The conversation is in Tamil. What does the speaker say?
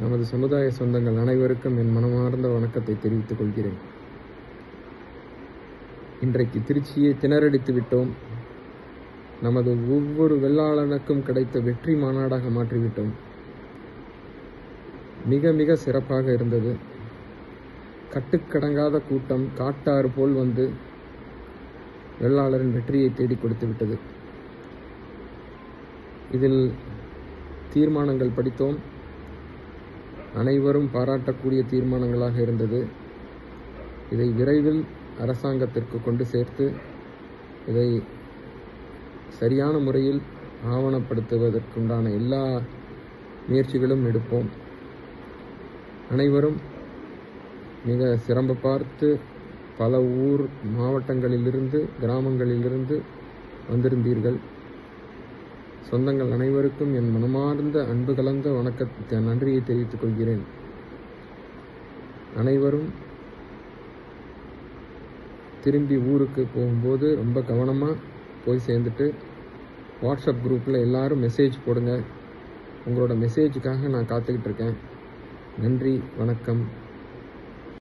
நமது சமுதாய சொந்தங்கள் அனைவருக்கும் என் மனமார்ந்த வணக்கத்தை தெரிவித்துக் கொள்கிறேன். இன்றைக்கு திருச்சியை திணறடித்து விட்டோம். நமது ஒவ்வொரு வெள்ளாளனுக்கும் கிடைத்த வெற்றி மாநாடாக மாற்றிவிட்டோம். மிக மிக சிறப்பாக இருந்தது. கட்டுக்கடங்காத கூட்டம் காட்டாறு போல் வந்து வெள்ளாளரின் வெற்றியை தேடி கொடுத்து விட்டது. இதில் தீர்மானங்கள் படித்தோம். அனைவரும் பாராட்டக்கூடிய தீர்மானங்களாக இருந்தது. இதை விரைவில் அரசாங்கத்திற்கு கொண்டு சேர்த்து இதை சரியான முறையில் ஆவணப்படுத்துவதற்குண்டான எல்லா முயற்சிகளும் எடுப்போம். அனைவரும் மிக சிரம பார்த்து பல ஊர் மாவட்டங்களிலிருந்து கிராமங்களிலிருந்து வந்திருந்தீர்கள். சொந்தங்கள் அனைவருக்கும் என் மனமார்ந்த அன்பு கலந்த வணக்க நன்றியை தெரிவித்துக் கொள்கிறேன். அனைவரும் திரும்பி ஊருக்கு போகும்போது ரொம்ப கவனமாக போய் சேர்ந்துட்டு வாட்ஸ்அப் குரூப்பில் எல்லாரும் மெசேஜ் போடுங்க. உங்களோட மெசேஜுக்காக நான் காத்துக்கிட்டு இருக்கேன். நன்றி வணக்கம்.